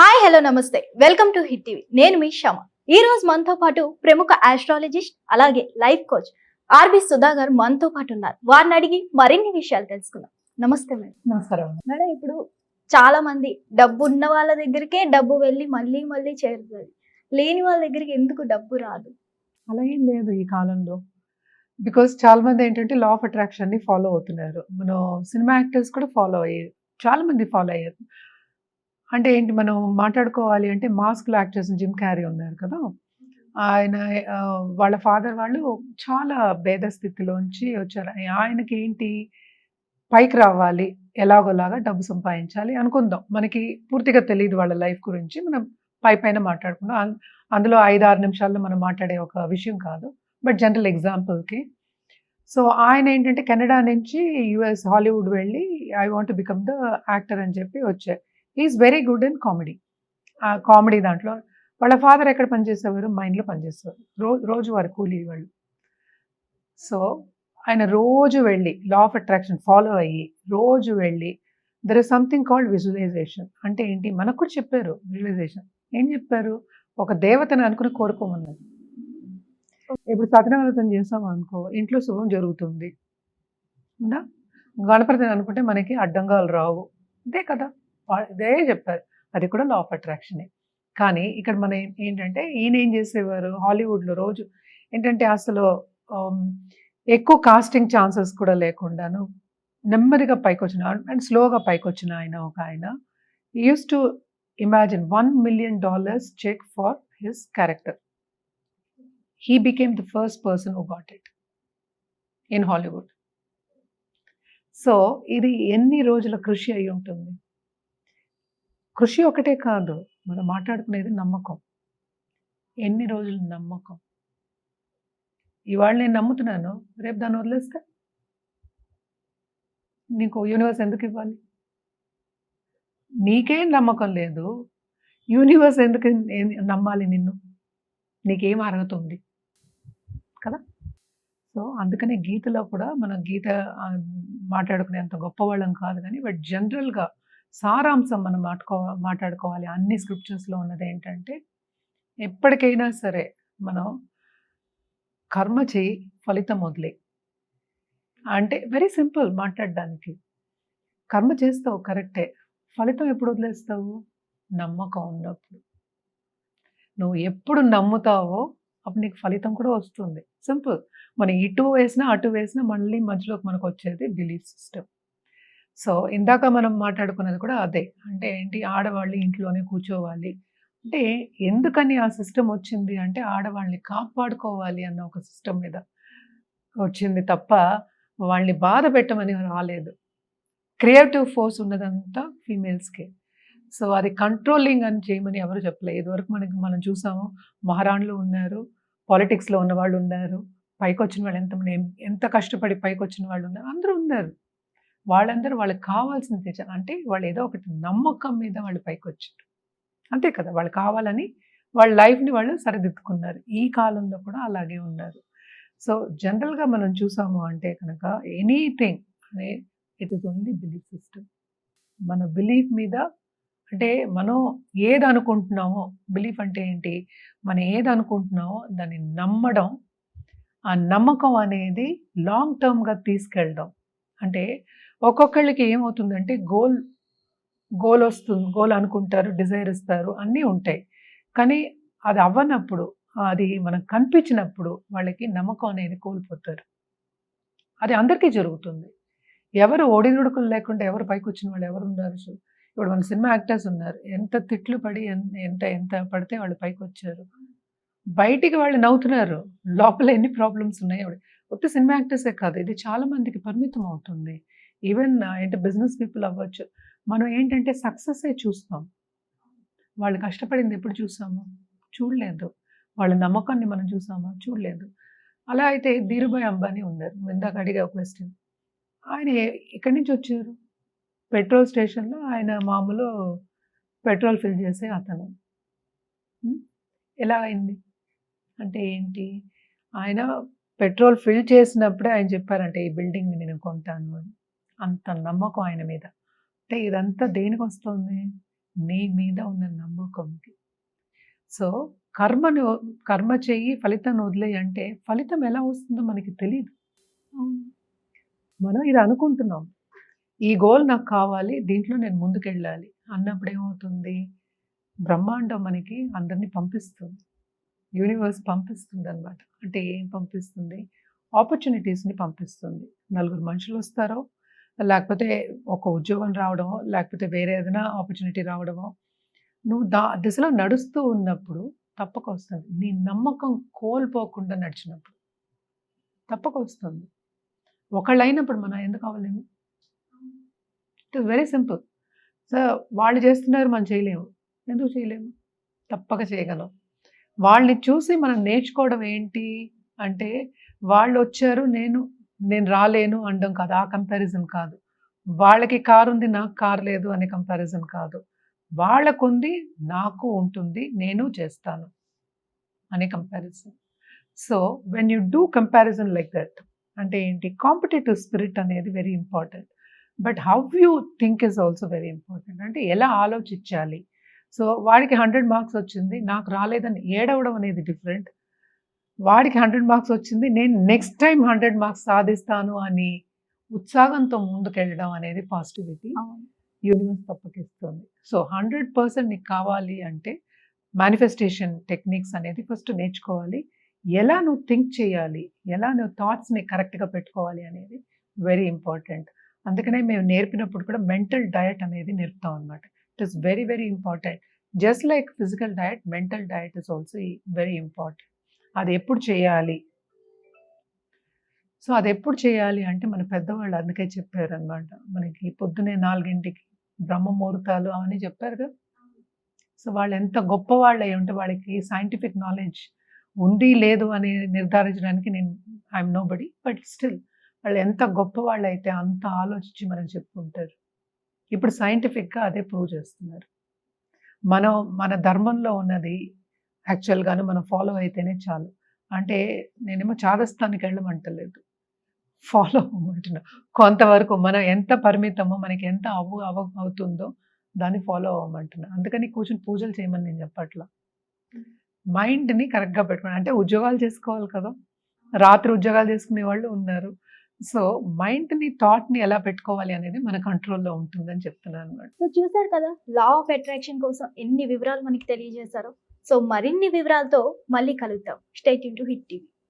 Hi hello నమస్తే. Welcome to hit TV. నేను మీ శమ ఈ రోజు మనతో పాటు ప్రముఖ ఆస్ట్రాలజిస్ట్ అలాగే లైఫ్ కోచ్ ఆర్బి సుధా గారు మనతో పాటు ఉన్నారు. వారిని అడిగి మరిన్ని విషయాలు తెలుసుకుందాం. నమస్తే మేడం. నమస్కారం మేడం ఇప్పుడు చాలా మంది డబ్బు ఉన్న వాళ్ళ దగ్గరికే డబ్బు వెళ్ళి మళ్ళీ మళ్ళీ చేరుతుంది. లేని వాళ్ళ దగ్గరికి ఎందుకు డబ్బు రాదు? అలా ఏం లేదు ఈ కాలంలో. బికాస్ చాలా మంది ఏంటంటే లా ఆఫ్ అట్రాక్షన్ని ఫాలో అవుతున్నారు. మనం సినిమా యాక్టర్స్ కూడా ఫాలో అయ్యారు. చాలా మంది ఫాలో అయ్యారు. అంటే ఏంటి మనం మాట్లాడుకోవాలి అంటే మాస్క్లో యాక్ట్ చేసిన జిమ్ క్యారీ ఉన్నారు కదా. ఆయన వాళ్ళ ఫాదర్ వాళ్ళు చాలా భేద స్థితిలోంచి వచ్చారు. ఆయనకి ఏంటి? పైకి రావాలి ఎలాగోలాగా డబ్బు సంపాదించాలి అనుకుందాం. మనకి పూర్తిగా తెలియదు వాళ్ళ లైఫ్ గురించి. మనం పై పైన మాట్లాడుకుందాం. అందులో ఐదు ఆరు నిమిషాల్లో మనం మాట్లాడే ఒక విషయం కాదు. బట్ జనరల్ ఎగ్జాంపుల్కి. సో ఆయన ఏంటంటే కెనడా నుంచి యుఎస్ హాలీవుడ్ వెళ్ళి I want become the actor అని చెప్పి వచ్చాయి is very good in comedy ఆ కామెడీ దాంట్లో వాళ్ళ ఫాదర్ ఎక్కడ పనిచేసేవారు? మైండ్లో పనిచేసేవారు. రోజు రోజు వారి కూలీ వాళ్ళు. సో ఆయన రోజు వెళ్ళి లా ఆఫ్ అట్రాక్షన్ ఫాలో అయ్యి రోజు వెళ్ళి there is something called visualization అంటే ఏంటి? మనకు కూడా చెప్పారు విజువలైజేషన్ ఏం చెప్పారు? ఒక దేవతను అనుకుని కోరుకోమన్నారు. ఇప్పుడు సత్యనవ్రతం చేసాం అనుకో ఇంట్లో శుభం జరుగుతుంది. గణపతిని అనుకుంటే మనకి అడ్డంగాలు రావు. ఇదే కదా. ఇదే చెప్పారు. అది కూడా లా ఆఫ్ అట్రాక్షనే కానీ ఇక్కడ మన ఏంటంటే ఈయన ఏం చేసేవారు? హాలీవుడ్లో రోజు ఏంటంటే అసలు ఎక్కువ కాస్టింగ్ ఛాన్సెస్ కూడా లేకుండాను నెమ్మదిగా పైకి వచ్చిన అండ్ స్లోగా పైకి వచ్చిన ఆయన ఒక ఆయన. Use to imagine one million dollars cheque for his character he became the first person who got it in Hollywood so ఇది ఎన్ని రోజుల కృషి అయి ఉంటుంది? కృషి ఒకటే కాదు మనం మాట్లాడుకునేది నమ్మకం. ఎన్ని రోజులు నమ్మకం? ఇవాళ నేను నమ్ముతున్నాను రేపు దాన్ని వదిలేస్తే? నీకు యూనివర్స్ ఎందుకు ఇవ్వాలి? నీకేం నమ్మకం లేదు యూనివర్స్ ఎందుకు నమ్మాలి నిన్ను? నీకేం అర్హత ఉంది? కదా? సో అందుకనే గీతలో కూడా మన గీత ఆ, మాట్లాడుకునేంత గొప్పవాళ్ళం కాదు కానీ బట్ జనరల్గా సారాంశం మనం మాట్లాడుకో మాట్లాడుకోవాలి. అన్ని స్క్రిప్చర్స్లో ఉన్నది ఏంటంటే ఎప్పటికైనా సరే మనం కర్మ చేయి ఫలితం వదిలే. అంటే వెరీ సింపుల్ మాట్లాడడానికి. కర్మ చేస్తావు కరెక్టే. ఫలితం ఎప్పుడు వదిలేస్తావు? నమ్మకం ఉన్నప్పుడు. నువ్వు ఎప్పుడు నమ్ముతావో అప్పుడు నీకు ఫలితం కూడా వస్తుంది. సింపుల్. మనం ఇటు వేసినా అటు వేసినా మళ్ళీ మధ్యలోకి మనకు వచ్చేది బిలీఫ్ సిస్టమ్. సో ఇందాక మనం మాట్లాడుకున్నది కూడా అదే. అంటే ఏంటి? ఆడవాళ్ళు ఇంట్లోనే కూర్చోవాలి. అంటే ఎందుకని ఆ సిస్టమ్ వచ్చింది? అంటే ఆడవాళ్ళని కాపాడుకోవాలి అన్న ఒక సిస్టమ్ మీద వచ్చింది తప్ప వాళ్ళని బాధ పెట్టమని రాలేదు. క్రియేటివ్ ఫోర్స్ ఉన్నదంతా ఫీమేల్స్కే. సో అది కంట్రోలింగ్ అని చేయమని ఎవరు చెప్పలేదు. ఇదివరకు మనకి మనం చూసాము మహారాణులు ఉన్నారు పాలిటిక్స్లో ఉన్న వాళ్ళు ఉన్నారు పైకి వచ్చిన వాళ్ళు ఎంతమంది ఎంత కష్టపడి పైకి వచ్చిన వాళ్ళు ఉన్నారు అందరూ ఉన్నారు. వాళ్ళందరూ వాళ్ళకి కావాల్సింది తెచ్చారు అంటే వాళ్ళు ఏదో ఒకటి నమ్మకం మీద వాళ్ళు పైకి వచ్చారు అంతే కదా వాళ్ళు కావాలని వాళ్ళ లైఫ్ని వాళ్ళు సరిదిద్దుకున్నారు. ఈ కాలంలో కూడా అలాగే ఉన్నారు. సో జనరల్గా మనం చూసాము అంటే కనుక ఎనీథింగ్ అనే it is only belief system. మన బిలీఫ్ మీద అంటే మనం ఏది అనుకుంటున్నామో బిలీఫ్ అంటే ఏంటి? మనం ఏది అనుకుంటున్నామో దాన్ని నమ్మడం ఆ నమ్మకం అనేది లాంగ్ టర్మ్గా తీసుకెళ్ళడం. అంటే ఒక్కొక్కళ్ళకి ఏమవుతుందంటే గోల్ గోల్ వస్తుంది గోల్ అనుకుంటారు డిజైర్ ఇస్తారు అన్నీ ఉంటాయి. కానీ అది అవ్వనప్పుడు అది మనకు కనిపించినప్పుడు వాళ్ళకి నమ్మకం అనేది కోల్పోతారు. అది అందరికీ జరుగుతుంది. ఎవరు ఓడినుడుకులు లేకుండా ఎవరు పైకి వచ్చిన వాళ్ళు ఎవరు ఉన్నారు ఇప్పుడు మన సినిమా యాక్టర్స్ ఉన్నారు. ఎంత తిట్లు పడి ఎంత ఎంత పడితే వాళ్ళు పైకి వచ్చారు బయటికి వాళ్ళు నవ్వుతున్నారు. లోపల ఎన్ని ప్రాబ్లమ్స్ ఉన్నాయి? కొత్త సినిమా యాక్టర్సే కాదు. ఇది చాలా మందికి పరిమితం అవుతుంది ఈవెన్ ఏంటి బిజినెస్ పీపుల్ అవ్వచ్చు. మనం ఏంటంటే సక్సెస్సే చూస్తాం. వాళ్ళు కష్టపడింది ఎప్పుడు చూసాము? చూడలేదు. వాళ్ళ నమ్మకాన్ని మనం చూసామా? చూడలేదు. అలా అయితే ధీరుభాయ్ అంబానీ ఉన్నారు. ఇందాక అడిగా క్వశ్చన్ ఆయన ఎక్కడి నుంచి వచ్చారు? పెట్రోల్ స్టేషన్లో ఆయన మామూలు పెట్రోల్ ఫిల్ చేసే అతను. ఎలా అయింది? అంటే ఏంటి? ఆయన పెట్రోల్ ఫిల్ చేసినప్పుడే ఆయన చెప్పారంటే ఈ బిల్డింగ్ని నేను కొంటాను అని. అంత నమ్మకం ఆయన మీద. అంటే ఇదంతా దేనికి వస్తుంది? నీ మీద ఉన్న నమ్మకంకి. సో కర్మను కర్మ చెయ్యి ఫలితాన్ని వదిలేయి అంటే ఫలితం ఎలా వస్తుందో మనకి తెలియదు మనం ఇది అనుకుంటున్నాం. ఈ గోల్ నాకు కావాలి దీంట్లో నేను ముందుకెళ్ళాలి అన్నప్పుడు ఏమవుతుంది? బ్రహ్మాండం మనకి అందరినీ పంపిస్తుంది. యూనివర్స్ పంపిస్తుంది అనమాట అంటే ఏం పంపిస్తుంది? ఆపర్చునిటీస్ని పంపిస్తుంది. నలుగురు మనుషులు వస్తారో లేకపోతే ఒక ఉద్యోగం రావడమో లేకపోతే వేరే ఏదైనా ఆపర్చునిటీ రావడమో నువ్వు దా దిశలో నడుస్తూ ఉన్నప్పుడు తప్పక వస్తుంది. నీ నమ్మకం కోల్పోకుండా నడిచినప్పుడు తప్పక వస్తుంది. ఒకళ్ళు అయినప్పుడు మనం ఎందుకు అవ్వలేము? It is very simple so వాళ్ళు చేస్తున్నారు మనం చేయలేము. ఎందుకు చేయలేము? తప్పక చేయగలం. వాళ్ళని చూసి మనం నేర్చుకోవడం ఏంటి అంటే వాళ్ళు వచ్చారు నేను నేను రాలేను అనడం కాదు. ఆ కంపారిజన్ కాదు. వాళ్ళకి కారు ఉంది నాకు కారు లేదు అనే కంపారిజన్ కాదు. వాళ్ళకుంది నాకు ఉంటుంది నేను చేస్తాను అనే comparison so when you do comparison like that అంటే ఏంటి? కాంపిటేటివ్ స్పిరిట్ అనేది very important but how you think is also very important అంటే ఎలా ఆలోచించాలి? సో వాడికి హండ్రెడ్ మార్క్స్ వచ్చింది నాకు రాలేదని ఏడవడం అనేది డిఫరెంట్ వాడికి హండ్రెడ్ మార్క్స్ వచ్చింది నేను నెక్స్ట్ టైం హండ్రెడ్ మార్క్స్ సాధిస్తాను అని ఉత్సాహంతో ముందుకెళ్ళడం అనేది పాజిటివిటీ యూనివర్స్ తప్పకిస్తుంది. సో హండ్రెడ్ పర్సెంట్ నీకు కావాలి అంటే మేనిఫెస్టేషన్ టెక్నిక్స్ అనేది ఫస్ట్ నేర్చుకోవాలి. ఎలా నువ్వు థింక్ చేయాలి ఎలా నువ్వు థాట్స్ని కరెక్ట్గా పెట్టుకోవాలి అనేది వెరీ ఇంపార్టెంట్ అందుకనే మేము నేర్పినప్పుడు కూడా మెంటల్ డయట్ అనేది నేర్పుతాం అనమాట it is very very important just like physical diet mental diet is also very important అది ఎప్పుడు చేయాలి? సో అది ఎప్పుడు చేయాలి అంటే మన పెద్దవాళ్ళు అందుకే చెప్పారు అనమాట మనకి పొద్దునే నాలుగింటికి బ్రహ్మ ముహూర్తాలు అవన్నీ చెప్పారు కదా. సో వాళ్ళు ఎంత గొప్ప వాళ్ళు అయి ఉంటే వాళ్ళకి సైంటిఫిక్ నాలెడ్జ్ ఉంది లేదు అని నిర్ధారించడానికి నేను I'm nobody but still వాళ్ళు ఎంత గొప్ప వాళ్ళు అయితే అంత ఆలోచించి మనం చెప్పుకుంటారు. ఇప్పుడు సైంటిఫిక్గా అదే ప్రూవ్ చేస్తున్నారు. మనం మన ధర్మంలో ఉన్నది యాక్చువల్గాను మనం ఫాలో అయితేనే చాలు. అంటే నేనేమో చాదస్తానికి వెళ్ళమంటలేదు. ఫాలో అవ్వమంటున్నా. కొంతవరకు మనం ఎంత పరిమితమో మనకి ఎంత అవ్వు అవ అవుతుందో దాన్ని ఫాలో అవ్వమంటున్నా. అందుకని కూర్చొని పూజలు చేయమని నేను చెప్పట్లా. మైండ్ని కరెక్ట్గా పెట్టుకోండి అంటే ఉద్యోగాలు చేసుకోవాలి కదా. రాత్రి ఉద్యోగాలు చేసుకునే వాళ్ళు ఉన్నారు. సో మైండ్ని థాట్ని ఎలా పెట్టుకోవాలి అనేది మన కంట్రోల్లో ఉంటుందని చెప్తున్నాను అనమాట సో చూసారు కదా లా ఆఫ్ అట్రాక్షన్ కోసం ఎన్ని వివరాలు మనకి తెలియజేశారో? సో మరిన్ని వివరాలతో మళ్ళీ కలుద్దాం. State into hit TV.